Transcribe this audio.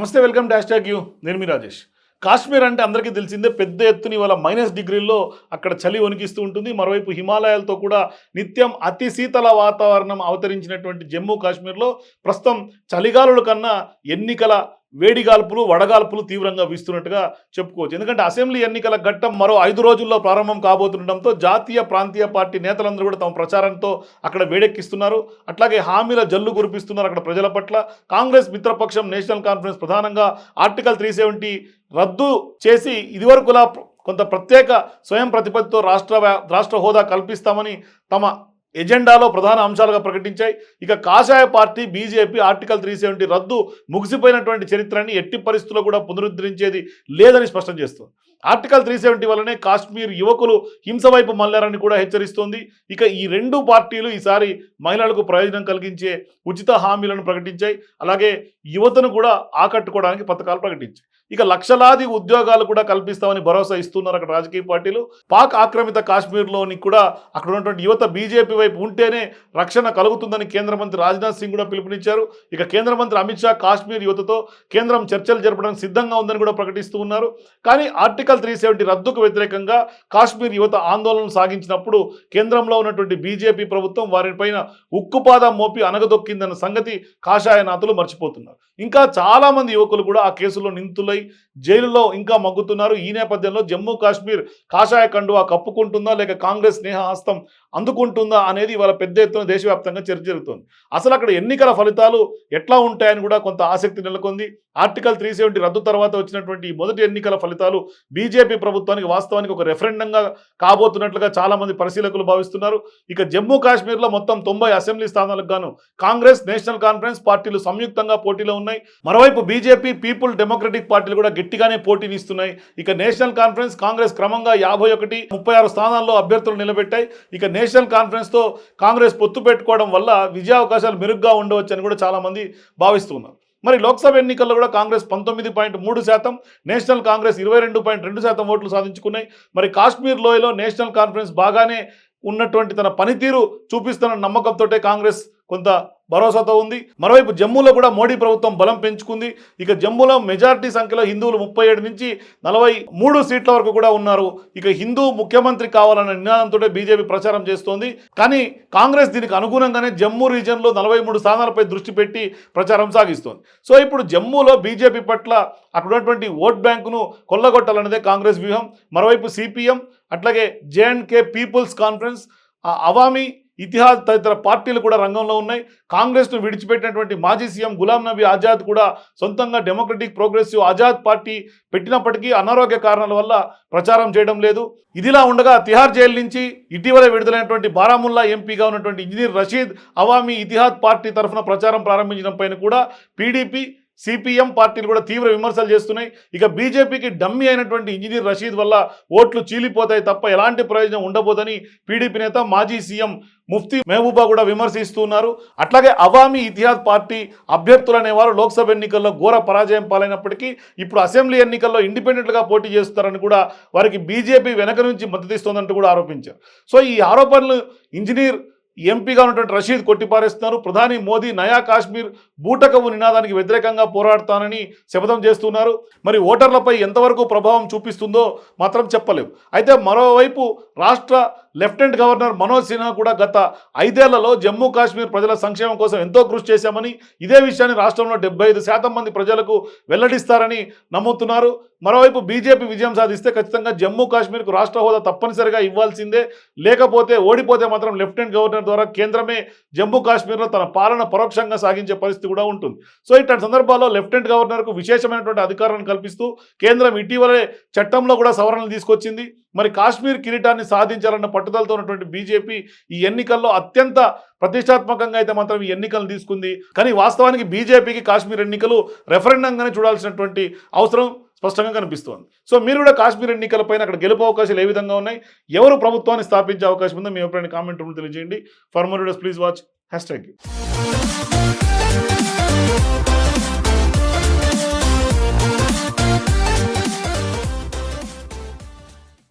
నమస్తే welcome dash tag you. నేను మీ రాజేష్. కాశ్మీర్ అంటే అందరికీ తెలిసిందే పెద్ద ఎత్తున ఇవాళ మైనస్ డిగ్రీల్లో అక్కడ చలి వణికిస్తూ ఉంటుంది. మరోవైపు హిమాలయాలతో కూడా నిత్యం అతి శీతల వాతావరణం అవతరించినటువంటి జమ్మూ కాశ్మీర్లో ప్రస్తుతం చలిగాలుల కన్నా ఎన్నికల వేడిగాల్పులు వడగాల్పులు తీవ్రంగా వీస్తున్నట్టుగా చెప్పుకోవచ్చు. ఎందుకంటే అసెంబ్లీ ఎన్నికల ఘట్టం మరో ఐదు రోజుల్లో ప్రారంభం కాబోతుండటంతో జాతీయ ప్రాంతీయ పార్టీ నేతలందరూ కూడా తమ ప్రచారంతో అక్కడ వేడెక్కిస్తున్నారు. అట్లాగే హామీల జల్లు కురిపిస్తున్నారు అక్కడ ప్రజల పట్ల. కాంగ్రెస్ మిత్రపక్షం నేషనల్ కాన్ఫరెన్స్ ప్రధానంగా ఆర్టికల్ త్రీ రద్దు చేసి ఇదివరకులా కొంత ప్రత్యేక స్వయం ప్రతిపత్తితో రాష్ట్ర రాష్ట్ర హోదా కల్పిస్తామని తమ ఎజెండాలో ప్రధాన అంశాలుగా ప్రకటించాయి. ఇక కాషాయ party BJP article three seventy రద్దు ముగిసిపోయినటువంటి చరిత్రని ఎట్టి పరిస్థితుల్లో కూడా పునరుద్ధరించేది లేదని స్పష్టం చేస్తుంది. ఆర్టికల్ త్రీ సెవెంటీ వల్లనే కాశ్మీర్ యువకులు హింస వైపు మళ్ళారని కూడా హెచ్చరిస్తోంది. ఇక ఈ రెండు పార్టీలు ఈసారి మహిళలకు ప్రయోజనం కలిగించే ఉచిత హామీలను ప్రకటించాయి. అలాగే యువతను కూడా ఆకట్టుకోవడానికి పథకాలు ప్రకటించాయి. ఇక లక్షలాది ఉద్యోగాలు కూడా కల్పిస్తామని భరోసా ఇస్తున్నారు అక్కడ రాజకీయ పార్టీలు. పాక్ ఆక్రమిత కాశ్మీర్లోని కూడా అక్కడ ఉన్నటువంటి యువత బీజేపీ వైపు ఉంటేనే రక్షణ కలుగుతుందని కేంద్ర మంత్రి రాజ్నాథ్ సింగ్ కూడా పిలుపునిచ్చారు. ఇక కేంద్ర మంత్రి అమిత్ షా కాశ్మీర్ యువతతో కేంద్రం చర్చలు జరపడానికి సిద్ధంగా ఉందని కూడా ప్రకటిస్తూ ఉన్నారు. కానీ ఆర్టికల్ త్రీ రద్దుకు వ్యతిరేకంగా కాశ్మీర్ యువత ఆందోళన సాగించినప్పుడు కేంద్రంలో ఉన్నటువంటి బీజేపీ ప్రభుత్వం వారిపైన ఉక్కుపాదం మోపి అనగదొక్కిందన్న సంగతి కాషాయనాథులు మర్చిపోతున్నారు. ఇంకా చాలా మంది యువకులు కూడా ఆ కేసులో నిందితులై జైలులో ఇంకా మగ్గుతున్నారు. ఈ నేపథ్యంలో జమ్మూ కాశ్మీర్ కాషాయ కండువా కప్పుకుంటుందా లేక కాంగ్రెస్ స్నేహహస్తం అందుకుంటుందా అనేది ఇవాళ పెద్ద ఎత్తున దేశవ్యాప్తంగా చర్చ జరుగుతుంది. అసలు అక్కడ ఎన్నికల ఫలితాలు ఎట్లా ఉంటాయని కూడా కొంత ఆసక్తి నెలకొంది. ఆర్టికల్ త్రీ సెవెంటీ రద్దు తర్వాత వచ్చినటువంటి మొదటి ఎన్నికల ఫలితాలు బీజేపీ ప్రభుత్వానికి వాస్తవానికి ఒక రెఫరెండంగా కాబోతున్నట్లుగా చాలా మంది పరిశీలకులు భావిస్తున్నారు. ఇక జమ్మూ కాశ్మీర్లో మొత్తం తొంభై అసెంబ్లీ స్థానాలకు గాను కాంగ్రెస్ నేషనల్ కాన్ఫరెన్స్ పార్టీలు సంయుక్తంగా పోటీలో ఉన్నాయి. మరోవైపు బీజేపీ పీపుల్ డెమోక్రటిక్ పార్టీలు కూడా గట్టిగానే పోటీనిస్తున్నాయి ఇక నేషనల్ కాన్ఫరెన్స్ కాంగ్రెస్ క్రమంగా యాభై ఒకటి ముప్పై ఆరు స్థానాల్లో అభ్యర్థులు నిలబెట్టాయి. ఇక నేషనల్ కాన్ఫరెన్స్తో కాంగ్రెస్ పొత్తు పెట్టుకోవడం వల్ల విజయావకాశాలు మెరుగ్గా ఉండవచ్చని కూడా చాలామంది భావిస్తున్నారు మరి లోక్సభ ఎన్నికల్లో కూడా కాంగ్రెస్ పంతొమ్మిది పాయింట్ మూడు శాతం నేషనల్ కాంగ్రెస్ ఇరవై రెండు పాయింట్ రెండు శాతం ఓట్లు సాధించుకున్నాయి. మరి కాశ్మీర్ లోయలో నేషనల్ కాన్ఫరెన్స్ బాగానే ఉన్నటువంటి తన పనితీరు చూపిస్తున్న నమ్మకంతో కాంగ్రెస్ కొంత భరోసాతో ఉంది. మరోవైపు జమ్మూలో కూడా మోడీ ప్రభుత్వం బలం పెంచుకుంది. ఇక జమ్మూలో మెజార్టీ సంఖ్యలో హిందువులు ముప్పై ఏడు నుంచి నలభై మూడు సీట్ల వరకు కూడా ఉన్నారు. ఇక హిందూ ముఖ్యమంత్రి కావాలన్న నినాదంతో బీజేపీ ప్రచారం చేస్తోంది. కానీ కాంగ్రెస్ దీనికి అనుగుణంగానే జమ్మూ రీజియన్లో నలభై మూడు స్థానాలపై దృష్టి పెట్టి ప్రచారం సాగిస్తోంది. సో ఇప్పుడు జమ్మూలో బీజేపీ పట్ల అక్కడ ఉన్నటువంటి ఓట్ బ్యాంకును కొల్లగొట్టాలన్నదే కాంగ్రెస్ వ్యూహం. మరోవైపు సిపిఎం అట్లాగే J and K people's conference Awami Ittehad తదితర పార్టీలు కూడా రంగంలో ఉన్నాయి. కాంగ్రెస్ను విడిచిపెట్టినటువంటి మాజీ సీఎం గులాం నబీ ఆజాద్ కూడా సొంతంగా డెమోక్రటిక్ ప్రోగ్రెసివ్ ఆజాద్ పార్టీ పెట్టినప్పటికీ అనారోగ్య కారణాల వల్ల ప్రచారం చేయడం లేదు. ఇదిలా ఉండగా తిహార్ జైలు నుంచి ఇటీవల విడుదలైనటువంటి బారాముల్లా ఎంపీగా ఉన్నటువంటి ఇంజనీర్ రషీద్ అవామీ ఇతిహాద్ పార్టీ తరఫున ప్రచారం ప్రారంభించడం పైన కూడా పీడీపీ సిపిఎం పార్టీలు కూడా తీవ్ర విమర్శలు చేస్తున్నాయి. ఇక బీజేపీకి డమ్మి అయినటువంటి ఇంజనీర్ రషీద్ వల్ల ఓట్లు చీలిపోతాయి తప్ప ఎలాంటి ప్రయోజనం ఉండబోదని పీడీపీ నేత మాజీ సీఎం ముఫ్తీ మహబూబా కూడా విమర్శిస్తున్నారు. అట్లాగే అవామీ ఇతిహాద్ పార్టీ అభ్యర్థులు అనేవారు లోక్సభ ఎన్నికల్లో ఘోర పరాజయం పాలైనప్పటికీ ఇప్పుడు అసెంబ్లీ ఎన్నికల్లో ఇండిపెండెంట్గా పోటీ చేస్తారని కూడా వారికి బీజేపీ వెనక నుంచి మద్దతిస్తోందంటూ కూడా ఆరోపించారు. సో ఈ ఆరోపణలు ఇంజనీర్ ఎంపీగా ఉన్నటువంటి రషీద్ కొట్టిపారేస్తున్నారు. ప్రధాని మోదీ నయా కాశ్మీర్ బూటకపు నినాదానికి వ్యతిరేకంగా పోరాడతానని శపథం చేస్తున్నారు. మరి ఓటర్లపై ఎంతవరకు ప్రభావం చూపిస్తుందో మాత్రం చెప్పలేవు అయితే మరోవైపు రాష్ట్ర లెఫ్టినెంట్ గవర్నర్ మనోజ్ సిన్హా కూడా గత ఐదేళ్ళలో జమ్మూ కాశ్మీర్ ప్రజల సంక్షేమం కోసం ఎంతో కృషి చేశామని ఇదే విషయాన్ని రాష్ట్రంలో డెబ్బై ఐదు శాతం మంది ప్రజలకు వెల్లడిస్తారని నమ్ముతున్నారు. మరోవైపు బీజేపీ విజయం సాధిస్తే ఖచ్చితంగా జమ్మూ కాశ్మీర్కు రాష్ట్ర హోదా తప్పనిసరిగా ఇవ్వాల్సిందే. లేకపోతే ఓడిపోతే మాత్రం లెఫ్టినెంట్ గవర్నర్ ద్వారా కేంద్రమే జమ్మూ కాశ్మీర్లో తన పాలన పరోక్షంగా సాగించే పరిస్థితి కూడా ఉంటుంది. సో ఇట్లాంటి సందర్భాల్లో లెఫ్టినెంట్ గవర్నర్కు విశేషమైనటువంటి అధికారాన్ని కల్పిస్తూ కేంద్రం ఇటీవలే చట్టంలో కూడా సవరణలు తీసుకొచ్చింది. మరి కాశ్మీర్ కిరీటాన్ని సాధించాలన్న పట్టుదలతో ఉన్నటువంటి బీజేపీ ఈ ఎన్నికల్లో అత్యంత ప్రతిష్టాత్మకంగా అయితే మాత్రం ఈ ఎన్నికలు తీసుకుంది. కానీ వాస్తవానికి బీజేపీకి కాశ్మీర్ ఎన్నికలు రెఫరెండంగానే చూడాల్సినటువంటి అవసరం స్పష్టంగా కనిపిస్తోంది. సో మీరు కూడా కాశ్మీర్ ఎన్నికలపైన అక్కడ గెలుపు అవకాశాలు ఏ విధంగా ఉన్నాయి? ఎవరు ప్రభుత్వాన్ని స్థాపించే అవకాశం ఉందో మీ ఎప్పుడైనా కామెంట్ రూమ్ తెలియజేయండి. For more please watch hashtag